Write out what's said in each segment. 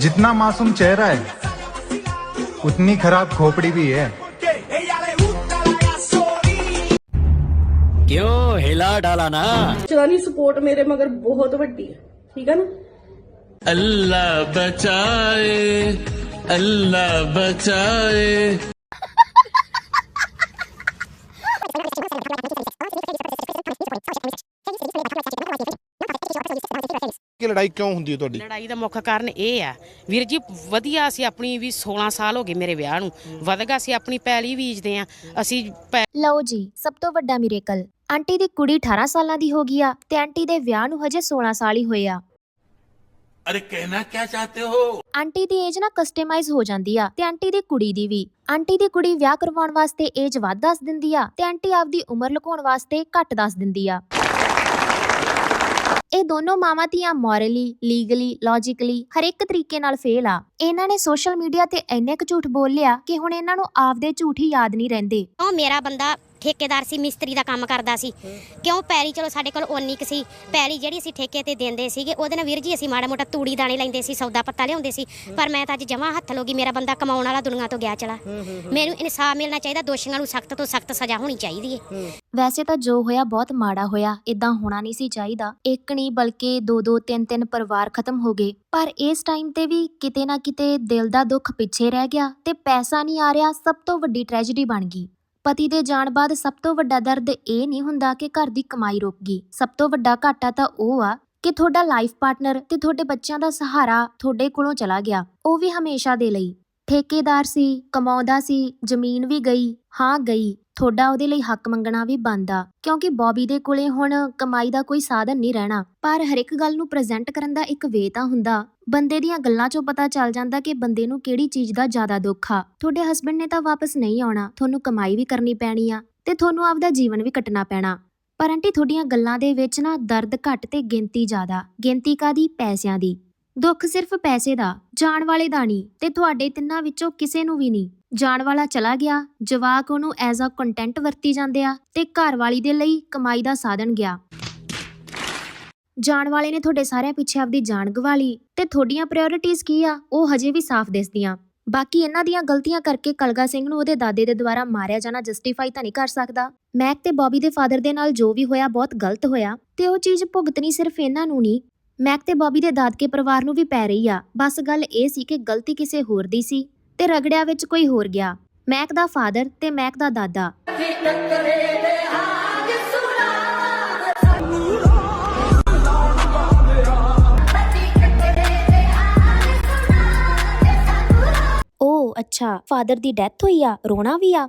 जितना मासूम चेहरा है उतनी खराब खोपड़ी भी है। क्यों हिला डाला ना? चलानी सपोर्ट मेरे मगर बहुत बड़ी है ठीक है ना? अल्लाह बचाए अल्लाह बचाए। ਲੜਾਈ ਕਿਉਂ ਹੁੰਦੀ ਹੈ ਤੁਹਾਡੀ? ਲੜਾਈ ਦਾ ਮੁੱਖ ਕਾਰਨ ਇਹ ਆ। ਵੀਰ ਜੀ ਵਧੀਆ ਅਸੀਂ ਆਪਣੀ ਵੀ 16 ਸਾਲ ਹੋ ਗਏ ਮੇਰੇ ਵਿਆਹ ਨੂੰ। ਵਧਗਾ ਅਸੀਂ ਆਪਣੀ ਪੈਲੀ ਬੀਜਦੇ ਆ। ਅਸੀਂ ਲਓ ਜੀ ਸਭ ਤੋਂ ਵੱਡਾ ਮਿਰੇਕਲ ਆਂਟੀ ਦੀ ਕੁੜੀ 18 ਸਾਲਾਂ ਦੀ ਹੋ ਗਈ ਆ ਤੇ ਆਂਟੀ ਦੇ ਵਿਆਹ ਨੂੰ ਹਜੇ 16 ਸਾਲ ਹੀ ਹੋਏ ਆ। ਅਰੇ ਕਹਿਣਾ ਕੀ ਚਾਹਤੇ ਹੋ? ਆਂਟੀ ਦੀ ਏਜ ਨਾ ਕਸਟਮਾਈਜ਼ ਹੋ ਜਾਂਦੀ ਆ ਤੇ ਆਂਟੀ ਦੀ ਕੁੜੀ ਦੀ ਵੀ। ਆਂਟੀ ਦੀ ਕੁੜੀ ਵਿਆਹ ਕਰਵਾਉਣ ਵਾਸਤੇ ਏਜ ਵੱਧ ਦੱਸ ਦਿੰਦੀ ਆ ਤੇ ਆਂਟੀ ਆਪਦੀ ਉਮਰ ਲੁਕਾਉਣ ਵਾਸਤੇ ਘੱਟ ਦੱਸ ਦਿੰਦੀ ਆ। ਇਹ ਦੋਨੋਂ ਮਾਵਾਂ ਧੀਆਂ ਮੋਰਲੀ ਲੀਗਲੀ ਲੌਜੀਕਲੀ ਹਰ ਇੱਕ ਤਰੀਕੇ ਨਾਲ ਫੇਲ ਆ। ਇਹਨਾਂ ਨੇ ਸੋਸ਼ਲ ਮੀਡੀਆ ਤੇ ਇੰਨੇ ਕੁ ਝੂਠ ਬੋਲਿਆ ਕਿ ਹੁਣ ਇਹਨਾਂ ਨੂੰ ਆਪਦੇ ਝੂਠ ਹੀ ਯਾਦ ਨਹੀਂ ਰਹਿੰਦੇ। ਉਹ ਮੇਰਾ ਬੰਦਾ ਠੇਕੇਦਾਰ ਸੀ ਮਿਸਤਰੀ ਦਾ ਕੰਮ ਕਰਦਾ ਸੀ। ਕਿਉਂ? ਪੈਲੀ ਚਲੋ ਸਾਡੇ ਕੋਲ ਓਨੀ ਕੁ ਸੀ। ਪੈਲੀ ਜਿਹੜੀ ਅਸੀਂ ਠੇਕੇ ਤੇ ਦਿੰਦੇ ਸੀਗੇ ਉਹਦੇ ਨਾਲ ਵੀਰ ਜੀ ਅਸੀਂ ਮਾੜਾ ਮੋਟਾ ਤੂੜੀ ਦਾਣੇ ਲੈਂਦੇ ਸੀ ਸੌਦਾ ਪੱਤਾ ਲਿਆਉਂਦੇ ਸੀ। ਪਰ ਮੈਂ ਤਾਂ ਅੱਜ ਜਮਾ ਹੱਥ ਲੋਗੀ ਮੇਰਾ ਬੰਦਾ ਕਮਾਉਣ ਵਾਲਾ ਦੁਨੀਆ ਤੋਂ ਗਿਆ ਚਲਾ। ਮੈਨੂੰ ਇਨਸਾਫ ਮਿਲਣਾ ਚਾਹੀਦਾ ਦੋਸ਼ੀਆਂ ਨੂੰ ਸਖਤ ਤੋਂ ਸਖਤ ਸਜ਼ਾ ਹੋਣੀ ਚਾਹੀਦੀ ਹੈ। ਵੈਸੇ ਤਾਂ ਜੋ ਹੋਇਆ ਬਹੁਤ ਮਾੜਾ ਹੋਇਆ ਇਦਾਂ ਹੋਣਾ ਨਹੀਂ ਸੀ ਚਾਹੀਦਾ। ਇੱਕ ਨਹੀਂ ਬਲਕਿ ਦੋ ਦੋ ਤਿੰਨ ਤਿੰਨ ਪਰਿਵਾਰ ਖਤਮ ਹੋ ਗਏ। ਪਰ ਇਸ ਟਾਈਮ ਤੇ ਵੀ ਕਿਤੇ ਨਾ ਕਿਤੇ ਦਿਲ ਦਾ ਦੁੱਖ ਪਿੱਛੇ ਰਹਿ ਗਿਆ ਤੇ ਪੈਸਾ ਨਹੀਂ ਆ ਰਿਹਾ ਸਭ ਤੋਂ ਵੱਡੀ ਟ੍ਰੈਜੇਡੀ ਬਣ ਗਈ। ਪਤੀ ਦੇ ਜਾਣ ਬਾਅਦ ਸਭ ਤੋਂ ਵੱਡਾ ਦਰਦ ਇਹ ਨਹੀਂ ਹੁੰਦਾ ਕਿ ਘਰ ਦੀ ਕਮਾਈ ਰੁਕ ਗਈ। ਸਭ ਤੋਂ ਵੱਡਾ ਘਾਟਾ ਤਾਂ ਉਹ ਆ ਕਿ ਤੁਹਾਡਾ ਲਾਈਫ ਪਾਰਟਨਰ ਤੇ ਤੁਹਾਡੇ ਬੱਚਿਆਂ ਦਾ ਸਹਾਰਾ ਤੁਹਾਡੇ ਕੋਲੋਂ ਚਲਾ ਗਿਆ। ਉਹ ਵੀ ਹਮੇਸ਼ਾ ਦੇ ਲਈ। ਠੇਕੇਦਾਰ ਸੀ, ਕਮਾਉਂਦਾ ਸੀ, ਜ਼ਮੀਨ ਵੀ ਗਈ, ਹਾਂ ਗਈ। ਤੁਹਾਡਾ ਉਹਦੇ ਲਈ ਹੱਕ ਮੰਗਣਾ ਵੀ ਬਣਦਾ ਕਿਉਂਕਿ ਬੌਬੀ ਦੇ ਕੋਲੇ ਹੁਣ ਕਮਾਈ ਦਾ ਕੋਈ ਸਾਧਨ ਨਹੀਂ ਰਹਿਣਾ। ਪਰ ਹਰ ਇੱਕ ਗੱਲ ਨੂੰ ਪ੍ਰੈਜ਼ੈਂਟ ਕਰਨ ਦਾ ਇੱਕ ਵੇ ਤਾਂ ਹੁੰਦਾ। ਬੰਦੇ ਦੀਆਂ ਗੱਲਾਂ 'ਚੋਂ ਪਤਾ ਚੱਲ ਜਾਂਦਾ ਕਿ ਬੰਦੇ ਨੂੰ ਕਿਹੜੀ ਚੀਜ਼ ਦਾ ਜ਼ਿਆਦਾ ਦੁੱਖ ਆ। ਤੁਹਾਡੇ ਹਸਬੰਡ ਨੇ ਤਾਂ ਵਾਪਸ ਨਹੀਂ ਆਉਣਾ। ਤੁਹਾਨੂੰ ਕਮਾਈ ਵੀ ਕਰਨੀ ਪੈਣੀ ਆ ਤੇ ਤੁਹਾਨੂੰ ਆਪਦਾ ਜੀਵਨ ਵੀ ਕੱਟਣਾ ਪੈਣਾ। ਪਰ ਆਂਟੀ, ਤੁਹਾਡੀਆਂ ਗੱਲਾਂ ਦੇ ਵਿੱਚ ਨਾ ਦਰਦ ਘੱਟ ਤੇ ਗਿਣਤੀ ਜ਼ਿਆਦਾ। ਗਿਣਤੀ ਕਾਦੀ ਪੈਸਿਆਂ ਦੀ। ਦੁੱਖ ਸਿਰਫ ਪੈਸੇ ਦਾ, ਜਾਣ ਵਾਲੇ ਦਾ ਨਹੀਂ ਤੇ ਤੁਹਾਡੇ ਤਿੰਨਾਂ ਵਿੱਚੋਂ ਕਿਸੇ ਨੂੰ ਵੀ ਨਹੀਂ। ਜਾਣ ਵਾਲਾ ਚਲਾ ਗਿਆ, ਜਵਾਕ ਉਹਨੂੰ ਐਜ਼ ਅ ਕੰਟੈਂਟ ਵਰਤੀ ਜਾਂਦੇ ਆ ਤੇ ਘਰ ਵਾਲੀ ਦੇ ਲਈ ਕਮਾਈ ਦਾ ਸਾਧਨ ਗਿਆ। ਜਾਣ ਵਾਲੇ ਨੇ ਤੁਹਾਡੇ ਸਾਰਿਆਂ ਪਿੱਛੇ ਆਪਦੀ ਜਾਨ ਗਵਾ ਲਈ ਤੇ ਤੁਹਾਡੀਆਂ ਪ੍ਰਾਇੋਰਟੀਆਂ ਕੀ ਆ, ਉਹ ਹਜੇ ਵੀ ਸਾਫ਼ ਦਿਸਦੀਆਂ। ਬਾਕੀ ਇਹਨਾਂ ਦੀਆਂ ਗਲਤੀਆਂ ਕਰਕੇ ਕਲਗਾ ਸਿੰਘ ਨੂੰ ਉਹਦੇ ਦਾਦੇ ਦੇ ਦੁਆਰਾ ਮਾਰਿਆ ਜਾਣਾ ਜਸਟੀਫਾਈ ਤਾਂ ਨਹੀਂ ਕਰ ਸਕਦਾ। ਮੈਕ ਤੇ ਬੌਬੀ ਦੇ ਫਾਦਰ ਦੇ ਨਾਲ ਜੋ ਵੀ ਹੋਇਆ ਬਹੁਤ ਗਲਤ ਹੋਇਆ ਤੇ ਉਹ ਚੀਜ਼ ਭੁਗਤਣੀ ਸਿਰਫ ਇਹਨਾਂ ਨੂੰ ਨਹੀਂ ਮੈਕ ਤੇ ਬੌਬੀ ਦੇ ਦਾਦਕੇ ਪਰਿਵਾਰ ਨੂੰ ਵੀ ਪੈ ਰਹੀ ਆ। ਬਸ ਗੱਲ ਇਹ ਸੀ ਕਿ ਗਲਤੀ ਕਿਸੇ ਹੋਰ ਦੀ ਸੀ। ਤੇ ਰਗੜਿਆ ਵਿੱਚ ਕੋਈ ਹੋਰ ਗਿਆ। ਮੈਕ ਦਾ ਫਾਦਰ ਤੇ ਮੈਕ ਦਾ ਦਾਦਾ। ਓ, ਅੱਛਾ, ਫਾਦਰ ਦੀ ਡੈਥ ਹੋਈ ਆ, ਰੋਣਾ ਵੀ ਆ।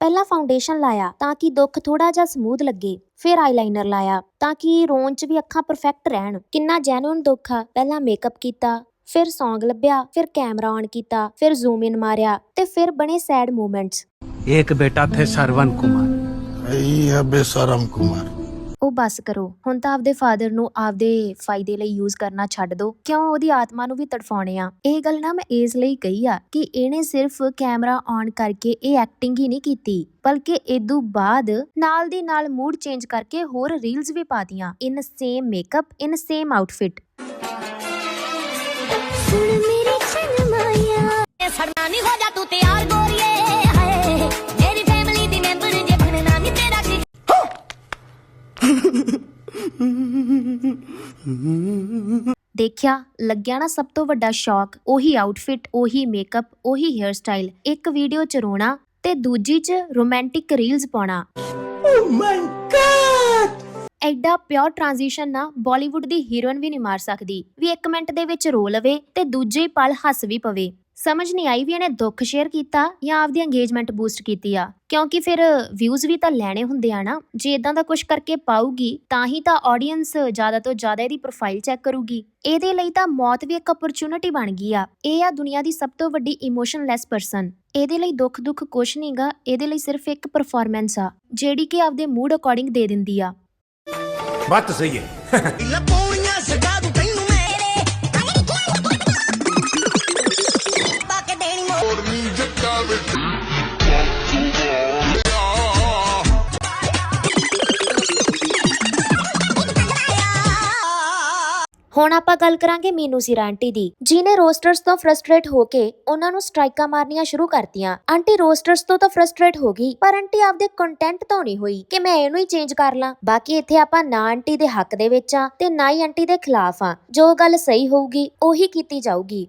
ਪਹਿਲਾਂ ਫਾਊਂਡੇਸ਼ਨ ਲਾਇਆ ਤਾਂ ਕਿ ਦੁੱਖ ਥੋੜਾ ਜਿਹਾ ਸਮੂਥ ਲੱਗੇ ਫਿਰ ਆਈਲਾਈਨਰ ਲਾਇਆ ਤਾਂ ਕਿ ਰੋਣ 'ਚ ਵੀ ਅੱਖਾਂ ਪਰਫੈਕਟ ਰਹਿਣ ਕਿੰਨਾ ਜੈਨੂਇਨ ਦੁੱਖ ਆ ਪਹਿਲਾਂ ਮੇਕਅਪ ਕੀਤਾ ਫਿਰ ਸੌਂਗ ਲੱਭਿਆ ਫਿਰ ਕੈਮਰਾ ਔਨ ਕੀਤਾ ਫਿਰ ਜ਼ੂਮ ਇਨ ਮਾਰਿਆ ਤੇ ਫਿਰ ਬਣੇ ਸੈਡ ਮੂਮੈਂਟਸ एक बेटा थे सरवन कुमार ਇਹ ਹੈ ਬੇਸਰਮ ਕੁਮਾਰ ਉਹ ਬਸ ਕਰੋ। ਹੁਣ ਤਾਂ ਆਪਦੇ ਫਾਦਰ ਨੂੰ ਆਪਦੇ ਫਾਇਦੇ ਲਈ ਯੂਜ਼ ਕਰਨਾ ਛੱਡ ਦਿਓ ਕਿਉਂ? ਉਹਦੀ ਆਤਮਾ ਨੂੰ ਵੀ ਤੜਫਾਉਣੇ ਆ। ਇਹ ਗੱਲ ਨਾ ਮੈਂ ਇਸ ਲਈ ਕਹੀ ਆ ਕਿ ਇਹਨੇ ਸਿਰਫ ਕੈਮਰਾ ਔਨ ਕਰਕੇ ਇਹ ਐਕਟਿੰਗ ਹੀ ਨਹੀਂ ਕੀਤੀ। ਬਲਕਿ ਇਦੋਂ ਬਾਅਦ ਨਾਲ ਦੀ ਨਾਲ ਮੂਡ ਚੇਂਜ ਕਰਕੇ ਹੋਰ ਰੀਲਸ ਵੀ ਪਾਤੀਆਂ। In same makeup in same outfit ਸੜਨਾ ਨਹੀਂ ਹੋ ਜਾ ਤੂੰ ਤਿਆਰ ਗੋਰੀਏ। ਦੇਖਿਆ ਲੱਗਿਆ ਨਾ ਸਭ ਤੋਂ ਵੱਡਾ ਸ਼ੌਕ ਉਹੀ ਆਊਟਫਿਟ ਉਹੀ ਮੇਕਅਪ ਉਹੀ ਹੇਅਰ ਸਟਾਈਲ ਇੱਕ ਵੀਡੀਓ ਚ ਰੋਣਾ ਤੇ ਦੂਜੀ ਚ ਰੋਮਾਂਟਿਕ ਰੀਲਸ ਪਾਉਣਾ। ਓ ਮਾਈ ਗॉड ਐਡਾ ਪਿਓਰ ਟ੍ਰਾਂਜੀਸ਼ਨ ਨਾ ਬਾਲੀਵੁੱਡ ਦੀ ਹੀਰੋਇਨ ਵੀ ਨਹੀਂ ਮਾਰ ਸਕਦੀ ਵੀ ਇੱਕ ਮਿੰਟ ਦੇ ਵਿੱਚ ਰੋ ਲਵੇ ਤੇ ਦੂਜੇ ਪਲ ਹੱਸ ਵੀ ਪਵੇ। ਸਮਝ ਨਹੀਂ ਆਈ ਵੀ ਇਹਨੇ ਦੁੱਖ ਸ਼ੇਅਰ ਕੀਤਾ ਜਾਂ ਆਪਦੀ ਇੰਗੇਜਮੈਂਟ ਬੂਸਟ ਕੀਤੀ ਆ। ਕਿਉਂਕਿ ਫਿਰ ਵਿਊਜ਼ ਵੀ ਤਾਂ ਲੈਣੇ ਹੁੰਦੇ ਆ ਨਾ ਜੇ ਇਦਾਂ ਦਾ ਕੁਝ ਕਰਕੇ ਪਾਉਗੀ ਤਾਂ ਹੀ ਤਾਂ ਆਡੀਅנס ਜ਼ਿਆਦਾ ਤੋਂ ਜ਼ਿਆਦਾ ਇਹਦੀ ਪ੍ਰੋਫਾਈਲ ਚੈੱਕ ਕਰੂਗੀ। ਇਹਦੇ ਲਈ ਤਾਂ ਮੌਤ ਵੀ ਇੱਕ ਅਪਰਚੂਨਿਟੀ ਬਣ ਗਈ ਆ। ਇਹ ਆ ਦੁਨੀਆ ਦੀ ਸਭ ਤੋਂ ਵੱਡੀ ਇਮੋਸ਼ਨਲੈਸ ਪਰਸਨ ਇਹਦੇ ਲਈ ਦੁੱਖ ਦੁੱਖ ਕੁਛ ਨਹੀਂਗਾ ਇਹਦੇ ਲਈ ਸਿਰਫ ਇੱਕ ਪਰਫਾਰਮੈਂਸ ਆ ਜਿਹੜੀ ਕਿ ਆਪਦੇ ਮੂਡ ਅਕੋਰਡਿੰਗ ਦੇ ਦਿੰਦੀ ਆ। ਬਾਤ ਸਹੀ ਹੈ। ਹੁਣ ਆਪਾਂ ਗੱਲ ਕਰਾਂਗੇ ਮੀਨੂ ਸਿਰਾ ਆਂਟੀ ਦੀ ਜਿਨੇ ਰੋਸਟਰਸ ਤੋਂ ਫਰਸਟ੍ਰੇਟ ਹੋ ਕੇ ਉਹਨਾਂ ਨੂੰ ਸਟ੍ਰਾਈਕਾਂ ਮਾਰਨੀਆਂ ਸ਼ੁਰੂ ਕਰਤੀਆਂ। ਆਂਟੀ ਰੋਸਟਰਸ ਤੋਂ ਤਾਂ ਫਰਸਟ੍ਰੇਟ ਹੋ ਗਈ ਪਰ ਆਂਟੀ ਆਪਦੇ ਕੰਟੈਂਟ ਤੋਂ ਨਹੀਂ ਹੋਈ ਕਿ ਮੈਂ ਇਹਨੂੰ ਹੀ ਚੇਂਜ ਕਰ ਲਾਂ। ਬਾਕੀ ਇੱਥੇ ਆਪਾਂ ਨਾ ਆਂਟੀ ਦੇ ਹੱਕ ਦੇ ਵਿੱਚ ਆ ਤੇ ਨਾ ਹੀ ਆਂਟੀ ਦੇ ਖਿਲਾਫ ਆ। ਜੋ ਗੱਲ ਸਹੀ ਹੋਊਗੀ ਉਹੀ ਕੀਤੀ ਜਾਊਗੀ।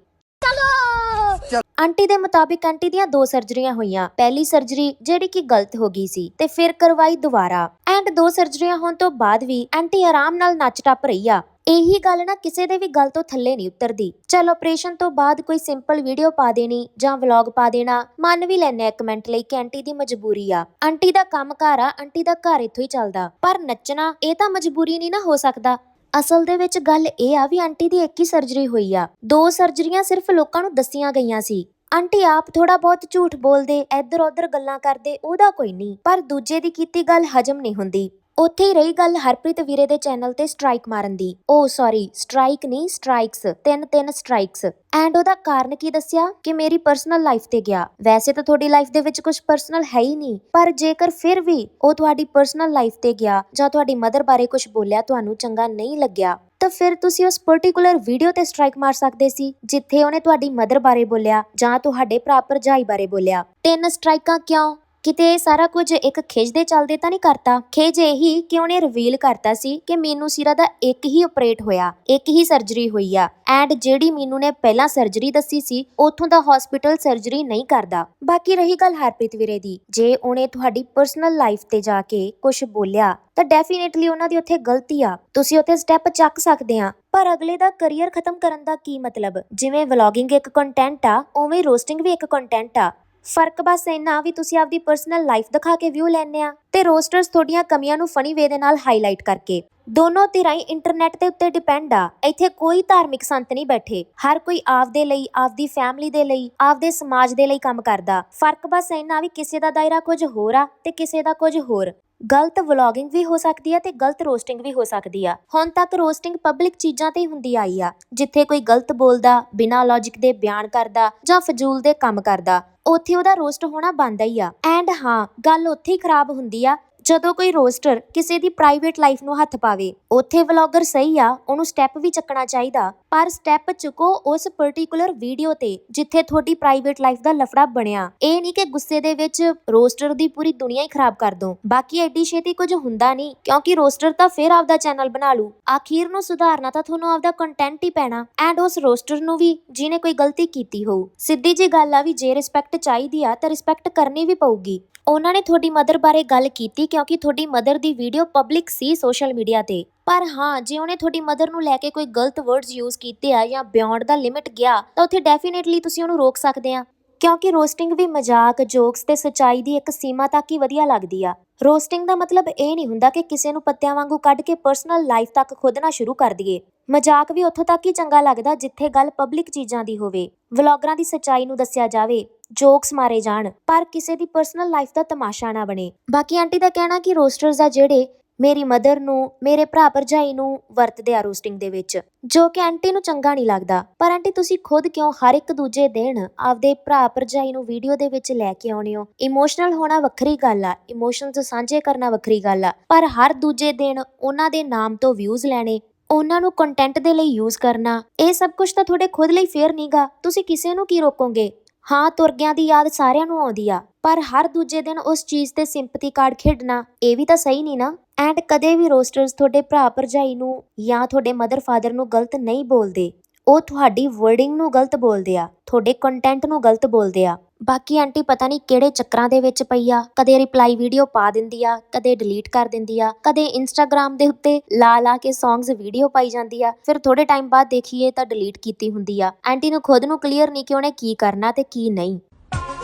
ਆਂਟੀ ਦੇ ਮੁਤਾਬਿਕ ਆਂਟੀ ਦੀਆਂ ਦੋ ਸਰਜਰੀਆਂ ਹੋਈਆਂ। ਪਹਿਲੀ ਸਰਜਰੀ ਜਿਹੜੀ ਕਿ ਗਲਤ ਹੋ ਗਈ ਸੀ ਤੇ ਫਿਰ ਕਰਵਾਈ ਦੁਬਾਰਾ। ਐਂਡ ਦੋ ਸਰਜਰੀਆਂ ਹੋਣ ਤੋਂ ਬਾਅਦ ਵੀ ਆਂਟੀ ਆਰਾਮ ਨਾਲ ਨੱਚ ਟੱਪ ਰਹੀ ਆ। ਇਹੀ ਗੱਲ ਨਾ ਕਿਸੇ ਦੇ ਵੀ ਗੱਲ ਤੋਂ ਥੱਲੇ ਨਹੀਂ ਉਤਰਦੀ। ਚਲ ਆਪਰੇਸ਼ਨ ਤੋਂ ਬਾਅਦ ਕੋਈ ਸਿੰਪਲ ਵੀਡੀਓ ਪਾ ਦੇਣੀ ਜਾਂ ਵਲੌਗ ਪਾ ਦੇਣਾ, ਮੰਨ ਵੀ ਲੈਨੇ ਇੱਕ ਮਿੰਟ ਲਈ ਕਿ ਆਂਟੀ ਦੀ ਮਜਬੂਰੀ ਆ। ਆਂਟੀ ਦਾ ਕੰਮ ਘਰ ਆ, ਆਂਟੀ ਦਾ ਘਰ ਇੱਥੋਂ ਹੀ ਚੱਲਦਾ। ਪਰ ਨੱਚਣਾ, ਇਹ ਤਾਂ ਮਜਬੂਰੀ ਨਹੀਂ ਨਾ ਹੋ ਸਕਦਾ। ਅਸਲ ਦੇ ਵਿੱਚ ਗੱਲ ਇਹ ਆ ਵੀ ਆਂਟੀ ਦੀ ਇੱਕ ਹੀ ਸਰਜਰੀ ਹੋਈ ਆ। ਦੋ ਸਰਜਰੀਆਂ ਸਿਰਫ ਲੋਕਾਂ ਨੂੰ ਦੱਸੀਆਂ ਗਈਆਂ ਸੀ। ਆਂਟੀ ਆਪ ਥੋੜਾ ਬਹੁਤ ਝੂਠ ਬੋਲਦੇ ਇੱਧਰ ਉੱਧਰ ਗੱਲਾਂ ਕਰਦੇ, ਉਹਦਾ ਕੋਈ ਨਹੀਂ। ਪਰ ਦੂਜੇ ਦੀ ਕੀਤੀ ਗੱਲ ਹਜਮ ਨਹੀਂ ਹੁੰਦੀ। ਉੱਥੇ ਹੀ ਰਹੀ ਗੱਲ ਹਰਪ੍ਰੀਤ ਵੀਰੇ ਦੇ ਚੈਨਲ ਤੇ ਸਟ੍ਰਾਈਕ ਮਾਰਨ ਦੀ। ਓ ਸੌਰੀ ਸਟ੍ਰਾਈਕ ਨਹੀਂ ਸਟ੍ਰਾਈਕਸ ਤਿੰਨ ਤਿੰਨ ਸਟ੍ਰਾਈਕਸ ਐਂਡ ਉਹਦਾ ਕਾਰਨ ਕੀ ਦੱਸਿਆ? ਕਿ ਮੇਰੀ ਪਰਸਨਲ ਲਾਈਫ ਤੇ ਗਿਆ। ਵੈਸੇ ਤਾਂ ਤੁਹਾਡੀ ਲਾਈਫ ਦੇ ਵਿੱਚ ਕੁਝ ਪਰਸਨਲ ਹੈ ਹੀ ਨਹੀਂ, ਪਰ ਜੇਕਰ ਫਿਰ ਵੀ ਉਹ ਤੁਹਾਡੀ ਪਰਸਨਲ ਲਾਈਫ ਤੇ ਗਿਆ ਜਾਂ ਤੁਹਾਡੀ ਮਦਰ ਬਾਰੇ ਕੁਝ ਬੋਲਿਆ ਤੁਹਾਨੂੰ ਚੰਗਾ ਨਹੀਂ ਲੱਗਿਆ, ਤਾਂ ਫਿਰ ਤੁਸੀਂ ਉਸ ਪਾਰਟਿਕੂਲਰ ਵੀਡੀਓ ਤੇ ਸਟ੍ਰਾਈਕ ਮਾਰ ਸਕਦੇ ਸੀ, ਜਿੱਥੇ ਉਹਨੇ ਤੁਹਾਡੀ ਮਦਰ ਬਾਰੇ ਬੋਲਿਆ ਜਾਂ ਤੁਹਾਡੇ ਭਰਾ ਭਰਜਾਈ ਬਾਰੇ ਬੋਲਿਆ। ਤਿੰਨ ਸਟ੍ਰਾਈਕਾਂ ਕਿਉਂ? ਕਿਤੇ ਸਾਰਾ ਕੁਝ ਇੱਕ ਖਿਜ ਦੇ ਚੱਲਦੇ ਤਾਂ ਨਹੀਂ ਕਰਤਾ? ਖਿਜ ਇਹੀ ਕਿ ਉਹਨੇ ਰਿਵੀਲ ਕਰਤਾ ਸੀ ਕਿ ਮੀਨੂ ਸਿਰਾ ਦਾ ਇੱਕ ਹੀ ਆਪਰੇਟ ਹੋਇਆ, ਇੱਕ ਹੀ ਸਰਜਰੀ ਹੋਈ ਆ। ਐਂਡ ਜਿਹੜੀ ਮੀਨੂ ਨੇ ਪਹਿਲਾਂ ਸਰਜਰੀ ਦੱਸੀ ਸੀ, ਉਥੋਂ ਦਾ ਹਸਪੀਟਲ ਸਰਜਰੀ ਨਹੀਂ ਕਰਦਾ। ਬਾਕੀ ਰਹੀ ਗੱਲ ਹਰਪ੍ਰੀਤ ਵੀਰੇ ਦੀ, ਜੇ ਉਹਨੇ ਤੁਹਾਡੀ ਪਰਸਨਲ ਲਾਈਫ ਤੇ ਜਾ ਕੇ ਕੁਝ ਬੋਲਿਆ, ਤਾਂ ਡੈਫੀਨਿਟਲੀ ਉਹਨਾਂ ਦੀ ਉੱਥੇ ਗਲਤੀ ਆ। ਤੁਸੀਂ ਉੱਥੇ ਸਟੈਪ ਚੱਕ ਸਕਦੇ ਆ। ਪਰ ਅਗਲੇ ਦਾ ਕੈਰੀਅਰ ਖਤਮ ਕਰਨ ਦਾ ਕੀ ਮਤਲਬ? ਜਿਵੇਂ ਵਲੌਗਿੰਗ ਇੱਕ ਕੰਟੈਂਟ ਆ, ਉਵੇਂ ਰੋਸਟਿੰਗ ਵੀ ਇੱਕ ਕੰਟੈਂਟ ਆ। ਫ਼ਰਕ ਬਸ ਇੰਨਾ ਵੀ ਤੁਸੀਂ ਆਪਦੀ ਪਰਸਨਲ ਲਾਈਫ ਦਿਖਾ ਕੇ ਵਿਊ ਲੈਣੇ ਆ ਤੇ ਰੋਸਟਰਸ ਤੁਹਾਡੀਆਂ ਕਮੀਆਂ ਨੂੰ ਫਨੀ ਵੇ ਦੇ ਨਾਲ ਹਾਈਲਾਈਟ ਕਰਕੇ। ਦੋਨੋਂ ਧਿਰਾਂ ਹੀ ਇੰਟਰਨੈਟ ਦੇ ਉੱਤੇ ਡਿਪੈਂਡ ਆ। ਇੱਥੇ ਕੋਈ ਧਾਰਮਿਕ ਸੰਤ ਨਹੀਂ ਬੈਠੇ। ਹਰ ਕੋਈ ਆਪਦੇ ਲਈ, ਆਪਦੀ ਫੈਮਿਲੀ ਦੇ ਲਈ, ਆਪਦੇ ਸਮਾਜ ਦੇ ਲਈ ਕੰਮ ਕਰਦਾ। ਫ਼ਰਕ ਬਸ ਇੰਨਾ ਵੀ ਕਿਸੇ ਦਾ ਦਾਇਰਾ ਕੁਝ ਹੋਰ ਆ ਤੇ ਕਿਸੇ ਦਾ ਕੁਝ ਹੋਰ। ਗਲਤ ਵਲੌਗਿੰਗ ਵੀ ਹੋ ਸਕਦੀ ਆ ਤੇ ਗਲਤ ਰੋਸਟਿੰਗ ਵੀ ਹੋ ਸਕਦੀ ਆ। ਹੁਣ ਤੱਕ ਰੋਸਟਿੰਗ ਪਬਲਿਕ ਚੀਜ਼ਾਂ ਤੇ ਹੀ ਹੁੰਦੀ ਆਈ ਆ। ਜਿੱਥੇ ਕੋਈ ਗਲਤ ਬੋਲਦਾ, ਬਿਨਾਂ ਲੌਜੀਕ ਦੇ ਬਿਆਨ ਕਰਦਾ ਜਾਂ ਫਜ਼ੂਲ ਦੇ ਕੰਮ ਕਰਦਾ। ਉੱਥੇ ਉਹਦਾ ਰੋਸਟ ਹੋਣਾ ਬਣਦਾ ਹੀ ਆ। ਐਂਡ ਹਾਂ, ਗੱਲ ਉੱਥੇ ਹੀ ਖਰਾਬ ਹੁੰਦੀ ਆ ਜਦੋਂ ਕੋਈ ਰੋਸਟਰ ਕਿਸੇ ਦੀ ਪ੍ਰਾਈਵੇਟ ਲਾਈਫ ਨੂੰ ਹੱਥ ਪਾਵੇ, ਉੱਥੇ ਵਲੌਗਰ ਸਹੀ ਆ, ਉਹਨੂੰ ਸਟੈਪ ਵੀ ਚੱਕਣਾ ਚਾਹੀਦਾ। ਪਰ ਸਟੈਪ ਚੁੱਕੋ ਉਸ ਪਾਰਟਿਕੂਲਰ ਵੀਡੀਓ ਤੇ, ਜਿੱਥੇ ਤੁਹਾਡੀ ਪ੍ਰਾਈਵੇਟ ਲਾਈਫ ਦਾ ਲਫੜਾ ਬਣਿਆ। ਇਹ ਨਹੀਂ ਕਿ ਗੁੱਸੇ ਦੇ ਵਿੱਚ ਰੋਸਟਰ ਦੀ ਪੂਰੀ ਦੁਨੀਆ ਹੀ ਖਰਾਬ ਕਰ ਦੋ। ਬਾਕੀ ਐਡੀ ਛੇਤੀ ਕੁਝ ਹੁੰਦਾ ਨਹੀਂ, ਕਿਉਂਕਿ ਰੋਸਟਰ ਤਾਂ ਫਿਰ ਆਪਦਾ ਚੈਨਲ ਬਣਾ ਲੂ ਆਖੀਰ ਨੂੰ ਸੁਧਾਰਨਾ ਤਾਂ ਤੁਹਾਨੂੰ ਆਪਦਾ ਕੰਟੈਂਟ ਹੀ ਪੈਣਾ। ਐਂਡ ਉਸ ਰੋਸਟਰ ਨੂੰ ਵੀ, ਜਿਹਨੇ ਕੋਈ ਗਲਤੀ ਕੀਤੀ ਹੋਊ। ਸਿੱਧੀ ਜੀ ਗੱਲ ਆ ਵੀ ਜੇ ਰਿਸਪੈਕਟ ਚਾਹੀਦੀ ਆ, ਤਾਂ ਰਿਸਪੈਕਟ ਕਰਨੀ ਵੀ ਪਊਗੀ। ਉਹਨਾਂ ਨੇ ਤੁਹਾਡੀ ਮਦਰ ਬਾਰੇ ਗੱਲ ਕੀਤੀ ਕਿਉਂਕਿ ਤੁਹਾਡੀ ਮਦਰ ਦੀ ਵੀਡੀਓ ਪਬਲਿਕ ਸੀ ਸੋਸ਼ਲ ਮੀਡੀਆ ਤੇ। ਪਰ ਹਾਂ, ਜੇ ਉਹਨੇ ਤੁਹਾਡੀ ਮਦਰ ਨੂੰ ਲੈ ਕੇ ਕੋਈ ਗਲਤ ਵਰਡਸ ਯੂਜ਼ ਕੀਤੇ ਆ ਜਾਂ ਬਿਯੋਂਡ ਦਾ ਲਿਮਿਟ ਗਿਆ, ਤਾਂ ਉੱਥੇ ਡੈਫੀਨੇਟਲੀ ਤੁਸੀਂ ਉਹਨੂੰ ਰੋਕ ਸਕਦੇ ਆ। ਕਿਉਂਕਿ ਰੋਸਟਿੰਗ ਵੀ ਮਜ਼ਾਕ, ਜੋਕਸ ਤੇ ਸਚਾਈ ਦੀ ਇੱਕ ਸੀਮਾ ਤੱਕ ਹੀ ਵਧੀਆ ਲੱਗਦੀ ਆ। ਰੋਸਟਿੰਗ ਦਾ ਮਤਲਬ ਇਹ ਨਹੀਂ ਹੁੰਦਾ ਕਿ ਕਿਸੇ ਨੂੰ ਪੱਤਿਆਂ ਵਾਂਗੂ ਕੱਢ ਕੇ ਪਰਸਨਲ ਲਾਈਫ ਤੱਕ ਖੋਦਣਾ ਸ਼ੁਰੂ ਕਰ ਦਈਏ। ਮਜ਼ਾਕ ਵੀ ਉੱਥੋਂ ਤੱਕ ਹੀ ਚੰਗਾ ਲੱਗਦਾ ਜਿੱਥੇ ਗੱਲ ਪਬਲਿਕ ਚੀਜ਼ਾਂ ਦੀ ਹੋਵੇ। ਵਲੌਗਰਾਂ ਦੀ ਸਚਾਈ ਨੂੰ ਦੱਸਿਆ ਜਾਵੇ, ਜੋਕਸ ਮਾਰੇ ਜਾਣ, ਪਰ ਕਿਸੇ ਦੀ ਪਰਸਨਲ ਲਾਈਫ ਦਾ ਤਮਾਸ਼ਾ ਨਾ ਬਣੇ। ਬਾਕੀ ਆਂਟੀ ਦਾ ਕਹਿਣਾ ਕਿ ਰੋਸਟਰਸ ਆ ਜਿਹੜੇ ਮੇਰੀ ਮਦਰ ਨੂੰ, ਮੇਰੇ ਭਰਾ ਭਰਜਾਈ ਨੂੰ ਵਰਤਦੇ ਆ ਰੋਸਟਿੰਗ ਦੇ ਵਿੱਚ, ਜੋ ਕਿ ਆਂਟੀ ਨੂੰ ਚੰਗਾ ਨਹੀਂ ਲੱਗਦਾ। ਪਰ ਆਂਟੀ, ਤੁਸੀਂ ਖੁਦ ਕਿਉਂ ਹਰ ਇੱਕ ਦੂਜੇ ਦਿਨ ਆਪਦੇ ਭਰਾ ਭਰਜਾਈ ਨੂੰ ਵੀਡੀਓ ਦੇ ਵਿੱਚ ਲੈ ਕੇ ਆਉਣੇ ਹੋ? ਇਮੋਸ਼ਨਲ ਹੋਣਾ ਵੱਖਰੀ ਗੱਲ ਆ ਇਮੋਸ਼ਨਸ ਸਾਂਝੇ ਕਰਨਾ ਵੱਖਰੀ ਗੱਲ ਆ। ਪਰ ਹਰ ਦੂਜੇ ਦਿਨ ਉਹਨਾਂ ਦੇ ਨਾਮ ਤੋਂ ਵਿਊਜ਼ ਲੈਣੇ, ਉਹਨਾਂ ਨੂੰ ਕੰਟੈਂਟ ਦੇ ਲਈ ਯੂਜ਼ ਕਰਨਾ, ਇਹ ਸਭ ਕੁਝ ਤਾਂ ਤੁਹਾਡੇ ਖੁਦ ਲਈ ਫੇਅਰ ਨਹੀਂਗਾ ਤੁਸੀਂ ਕਿਸੇ ਨੂੰ ਕੀ ਰੋਕੋਗੇ? ਹਾਂ, ਤੁਰਗਿਆਂ ਦੀ ਯਾਦ ਸਾਰਿਆਂ ਨੂੰ ਆਉਂਦੀ ਆ, ਪਰ ਹਰ ਦੂਜੇ ਦਿਨ ਉਸ ਚੀਜ਼ ਤੇ ਸਿੰਪਥੀ ਕਾਰਡ ਖੇਡਣਾ, ਇਹ ਵੀ ਤਾਂ ਸਹੀ ਨਹੀਂ ਨਾ? ਐਂਡ ਕਦੇ ਵੀ ਰੋਸਟਰਸ ਤੁਹਾਡੇ ਭਰਾ ਭਰਜਾਈ ਨੂੰ ਜਾਂ ਤੁਹਾਡੇ ਮਦਰ ਫਾਦਰ ਨੂੰ ਗਲਤ ਨਹੀਂ ਬੋਲਦੇ। ਉਹ ਤੁਹਾਡੀ ਵਰਡਿੰਗ ਨੂੰ ਗਲਤ ਬੋਲਦੇ ਆ, ਤੁਹਾਡੇ ਕੰਟੈਂਟ ਨੂੰ ਗਲਤ ਬੋਲਦੇ ਆ। ਬਾਕੀ ਆਂਟੀ ਪਤਾ ਨਹੀਂ ਕਿਹੜੇ ਚੱਕਰਾਂ ਦੇ ਵਿੱਚ ਪਈ ਆ, ਕਦੇ ਰਿਪਲਾਈ ਵੀਡੀਓ ਪਾ ਦਿੰਦੀ ਆ, ਕਦੇ ਡਿਲੀਟ ਕਰ ਦਿੰਦੀ ਆ, ਕਦੇ ਇੰਸਟਾਗ੍ਰam ਦੇ ਉੱਤੇ ਲਾ ਲਾ ਕੇ ਸੌਂਗਸ ਵੀਡੀਓ ਪਾਈ ਜਾਂਦੀ ਆ, ਫਿਰ ਥੋੜੇ ਟਾਈਮ ਬਾਅਦ ਦੇਖੀਏ ਤਾਂ ਡਿਲੀਟ ਕੀਤੀ ਹੁੰਦੀ ਆ। ਆਂਟੀ ਨੂੰ ਖੁਦ ਨੂੰ ਕਲੀਅਰ ਨਹੀਂ ਕਿ ਉਹਨੇ ਕੀ ਕਰਨਾ ਤੇ ਕੀ ਨਹੀਂ।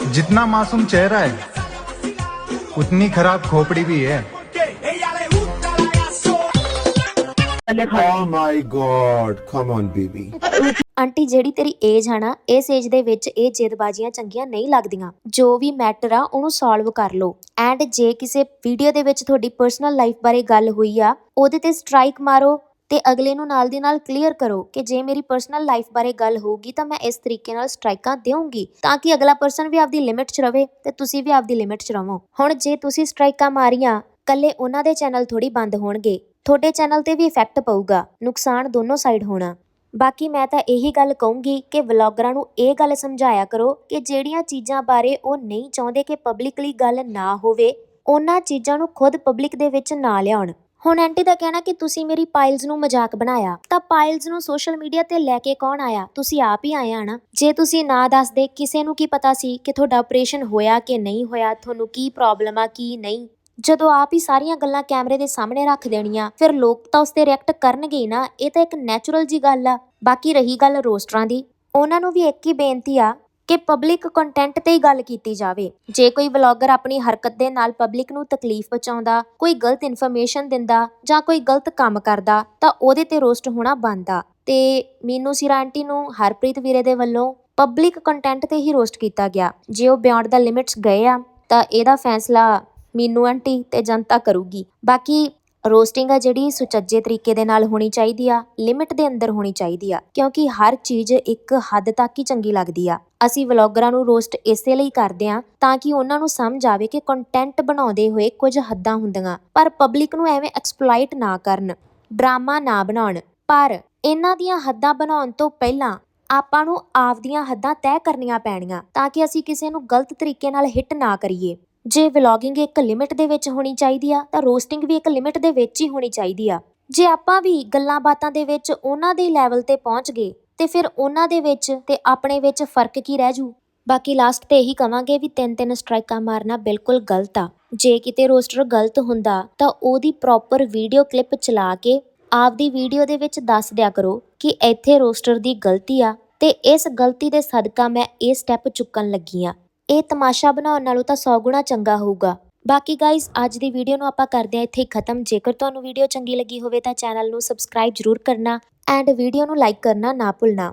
ਜਿੰਨਾ ਮਾਸੂਮ ਚਿਹਰਾ ਹੈ, ਉਤਨੀ ਖਰਾਬ ਖੋਪੜੀ ਵੀ ਹੈ। भी है Oh my god, come on, baby. Auntie ਜਿਹੜੀ ਤੇਰੀ ਏਜ ਹੈ ਨਾ ਇਸ ਏਜ ਦੇ ਵਿੱਚ ਇਹ ਜਿੱਦਬਾਜ਼ੀਆਂ ਚੰਗੀਆਂ ਨਹੀਂ ਲੱਗਦੀਆਂ। ਜੋ ਵੀ ਮੈਟਰ ਆ ਉਹਨੂੰ ਸੋਲਵ ਕਰ ਲਓ। ਐਂਡ ਜੇ ਕਿਸੇ ਵੀਡੀਓ ਦੇ ਵਿੱਚ ਤੁਹਾਡੀ ਪਰਸਨਲ ਲਾਈਫ ਬਾਰੇ ਗੱਲ ਹੋਈ ਆ ਉਹਦੇ ਤੇ ਸਟ੍ਰਾਈਕ ਮਾਰੋ ਤੇ ਅਗਲੇ ਨੂੰ ਨਾਲ ਦੀ ਨਾਲ ਕਲੀਅਰ ਕਰੋ ਕਿ ਜੇ ਮੇਰੀ ਪਰਸਨਲ ਲਾਈਫ ਬਾਰੇ ਗੱਲ ਹੋਊਗੀ ਤਾਂ ਮੈਂ ਇਸ ਤਰੀਕੇ ਨਾਲ ਸਟ੍ਰਾਈਕਾਂ ਦੇਵਾਂਗੀ ਤਾਂ ਕਿ ਅਗਲਾ ਪਰਸਨ ਵੀ ਆਪਦੀ ਲਿਮਿਟ 'ਚ ਰਵੇ ਤੇ ਤੁਸੀਂ ਵੀ ਆਪਦੀ ਲਿਮਿਟ 'ਚ ਰਹੋ। ਹੁਣ ਜੇ ਤੁਸੀਂ ਸਟ੍ਰਾਈਕਾਂ ਮਾਰੀਆਂ ਕੱਲੇ ਉਹਨਾਂ ਦੇ ਚੈਨਲ ਥੋੜੀ ਬੰਦ ਹੋਣਗੇ। ਤੁਹਾਡੇ ਚੈਨਲ ਤੇ ਵੀ ਇਫੈਕਟ ਪਊਗਾ। ਨੁਕਸਾਨ ਦੋਨੋਂ ਸਾਈਡ ਹੋਣਾ। ਬਾਕੀ ਮੈਂ ਤਾਂ ਇਹੀ ਗੱਲ ਕਹੂੰਗੀ ਕਿ ਵਲੌਗਰਾਂ ਨੂੰ ਇਹ ਗੱਲ ਸਮਝਾਇਆ ਕਰੋ ਕਿ ਜਿਹੜੀਆਂ ਚੀਜ਼ਾਂ ਬਾਰੇ ਉਹ ਨਹੀਂ ਚਾਹੁੰਦੇ ਕਿ ਪਬਲਿਕਲੀ ਗੱਲ ਨਾ ਹੋਵੇ, ਉਹਨਾਂ ਚੀਜ਼ਾਂ ਨੂੰ ਖੁਦ ਪਬਲਿਕ ਦੇ ਵਿੱਚ ਨਾ ਲਿਆਉਣ। ਹੁਣ ਆਂਟੀ ਦਾ ਕਹਿਣਾ ਕਿ ਤੁਸੀਂ ਮੇਰੀ ਪਾਇਲਸ ਨੂੰ ਮਜ਼ਾਕ ਬਣਾਇਆ, ਤਾਂ ਪਾਇਲਸ ਨੂੰ ਸੋਸ਼ਲ ਮੀਡੀਆ ਤੇ ਲੈ ਕੇ ਕੌਣ ਆਇਆ? ਤੁਸੀਂ ਆਪ ਹੀ ਆਏ ਆ ਨਾ। ਜੇ ਤੁਸੀਂ ਨਾ ਦੱਸਦੇ, ਕਿਸੇ ਨੂੰ ਕੀ ਪਤਾ ਸੀ ਕਿ ਤੁਹਾਡਾ ਆਪਰੇਸ਼ਨ ਹੋਇਆ ਕਿ ਨਹੀਂ ਹੋਇਆ, ਤੁਹਾਨੂੰ ਕੀ ਪ੍ਰੋਬਲਮ ਆ, ਕੀ ਨਹੀਂ? ਜਦੋਂ ਆਪ ਹੀ ਸਾਰੀਆਂ ਗੱਲਾਂ ਕੈਮਰੇ ਦੇ ਸਾਹਮਣੇ ਰੱਖ ਦੇਣੀਆਂ, ਫਿਰ ਲੋਕ ਤਾਂ ਉਸ ਤੇ ਰਿਐਕਟ ਕਰਨਗੇ ਹੀ ਨਾ, ਇਹ ਤਾਂ ਇੱਕ ਨੈਚੁਰਲ ਜੀ ਗੱਲ ਆ। ਬਾਕੀ ਰਹੀ ਗੱਲ ਰੋਸਟਰਾਂ ਦੀ। ਉਹਨਾਂ ਨੂੰ ਵੀ ਇੱਕ ਹੀ ਬੇਨਤੀ ਆ ਕਿ ਪਬਲਿਕ ਕੰਟੈਂਟ ਤੇ ਹੀ ਗੱਲ ਕੀਤੀ ਜਾਵੇ। ਜੇ ਕੋਈ ਵਲੌਗਰ ਆਪਣੀ ਹਰਕਤ ਦੇ ਨਾਲ ਪਬਲਿਕ ਨੂੰ ਤਕਲੀਫ ਪਹੁੰਚਾਉਂਦਾ, ਕੋਈ ਗਲਤ ਇਨਫੋਰਮੇਸ਼ਨ ਦਿੰਦਾ ਜਾਂ ਕੋਈ ਗਲਤ ਕੰਮ ਕਰਦਾ, ਤਾਂ ਉਹਦੇ ਤੇ ਰੋਸਟ ਹੋਣਾ ਬੰਦ ਆ। ਤੇ ਮੀਨੂ ਸਿਰਾ ਆਂਟੀ ਨੂੰ ਹਰਪ੍ਰੀਤ ਵੀਰੇ ਦੇ ਵੱਲੋਂ ਪਬਲਿਕ ਕੰਟੈਂਟ ਤੇ ਹੀ ਰੋਸਟ ਕੀਤਾ ਗਿਆ। ਜੇ ਉਹ ਬਿਯੋਂਡ ਦਾ ਲਿਮਿਟਸ ਗਏ ਆ, ਤਾਂ ਇਹਦਾ ਫੈਸਲਾ ਮੀਨੂ ਆਂਟੀ ਤੇ ਜਨਤਾ ਕਰੂਗੀ। ਬਾਕੀ ਰੋਸਟਿੰਗ ਆ ਜਿਹੜੀ ਸੁਚੱਜੇ ਤਰੀਕੇ ਦੇ ਨਾਲ ਹੋਣੀ ਚਾਹੀਦੀ ਆ, ਲਿਮਿਟ ਦੇ ਅੰਦਰ ਹੋਣੀ ਚਾਹੀਦੀ ਆ, ਕਿਉਂਕਿ ਹਰ ਚੀਜ਼ ਇੱਕ ਹੱਦ ਤੱਕ ਹੀ ਚੰਗੀ ਲੱਗਦੀ ਆ। ਅਸੀਂ ਵਲੌਗਰਾਂ ਨੂੰ ਰੋਸਟ ਇਸੇ ਲਈ ਕਰਦੇ ਆ ਤਾਂ ਕਿ ਉਹਨਾਂ ਨੂੰ ਸਮਝ ਆਵੇ ਕਿ ਕੰਟੈਂਟ ਬਣਾਉਂਦੇ ਹੋਏ ਕੁਝ ਹੱਦਾਂ ਹੁੰਦੀਆਂ, ਪਰ ਪਬਲਿਕ ਨੂੰ ਐਵੇਂ ਐਕਸਪਲੋਇਟ ਨਾ ਕਰਨ, ਡਰਾਮਾ ਨਾ ਬਣਾਉਣ। ਪਰ ਇਹਨਾਂ ਦੀਆਂ ਹੱਦਾਂ ਬਣਾਉਣ ਤੋਂ ਪਹਿਲਾਂ ਆਪਾਂ ਨੂੰ ਆਪਦੀਆਂ ਹੱਦਾਂ ਤੈਅ ਕਰਨੀਆਂ ਪੈਣੀਆਂ ਤਾਂ ਕਿ ਅਸੀਂ ਕਿਸੇ ਨੂੰ ਗਲਤ ਤਰੀਕੇ ਨਾਲ ਹਿੱਟ ਨਾ ਕਰੀਏ। ਜੇ ਵਲੌਗਿੰਗ ਇੱਕ ਲਿਮਿਟ ਦੇ ਵਿੱਚ ਹੋਣੀ ਚਾਹੀਦੀ ਆ, ਤਾਂ ਰੋਸਟਿੰਗ ਵੀ ਇੱਕ ਲਿਮਿਟ ਦੇ ਵਿੱਚ ਹੀ ਹੋਣੀ ਚਾਹੀਦੀ ਆ। ਜੇ ਆਪਾਂ ਵੀ ਗੱਲਾਂ ਬਾਤਾਂ ਦੇ ਵਿੱਚ ਉਹਨਾਂ ਦੇ ਲੈਵਲ ਤੇ ਪਹੁੰਚ ਗਏ, ਤੇ ਫਿਰ ਉਹਨਾਂ ਦੇ ਵਿੱਚ ਤੇ ਆਪਣੇ ਵਿੱਚ ਫ਼ਰਕ ਕੀ ਰਹਿ ਜੂ? ਬਾਕੀ ਲਾਸਟ ਤੇ ਇਹੀ ਕਵਾਂਗੇ ਵੀ ਤਿੰਨ ਤਿੰਨ ਸਟ੍ਰਾਈਕਾਂ ਮਾਰਨਾ ਬਿਲਕੁਲ ਗਲਤ ਆ। ਜੇ ਕਿਤੇ ਰੋਸਟਰ ਗਲਤ ਹੁੰਦਾ, ਤਾਂ ਉਹਦੀ ਪ੍ਰੋਪਰ ਵੀਡੀਓ ਕਲਿੱਪ ਚਲਾ ਕੇ ਆਪਦੀ ਵੀਡੀਓ ਦੇ ਵਿੱਚ ਦੱਸ ਦਿਆ ਕਰੋ ਕਿ ਇੱਥੇ ਰੋਸਟਰ ਦੀ ਗਲਤੀ ਆ, ਤੇ ਇਸ ਗਲਤੀ ਦੇ ਸਦਕਾ ਮੈਂ ਇਹ ਸਟੈਪ ਚੁੱਕਣ ਲੱਗੀ ਆ। ਇਹ ਤਮਾਸ਼ਾ ਬਣਾਉਣ ਨਾਲੋਂ ਤਾਂ 100 ਗੁਣਾ ਚੰਗਾ ਹੋਊਗਾ। ਬਾਕੀ ਗਾਇਸ ਅੱਜ ਦੀ ਵੀਡੀਓ ਨੂੰ ਆਪਾਂ ਕਰਦੇ ਹਾਂ ਇੱਥੇ ਖਤਮ। ਜੇਕਰ ਤੁਹਾਨੂੰ ਵੀਡੀਓ ਚੰਗੀ ਲੱਗੀ ਹੋਵੇ ਤਾਂ ਚੈਨਲ ਨੂੰ ਸਬਸਕ੍ਰਾਈਬ ਜ਼ਰੂਰ ਕਰਨਾ ਐਂਡ ਵੀਡੀਓ ਨੂੰ ਲਾਈਕ ਕਰਨਾ ਨਾ ਭੁੱਲਣਾ।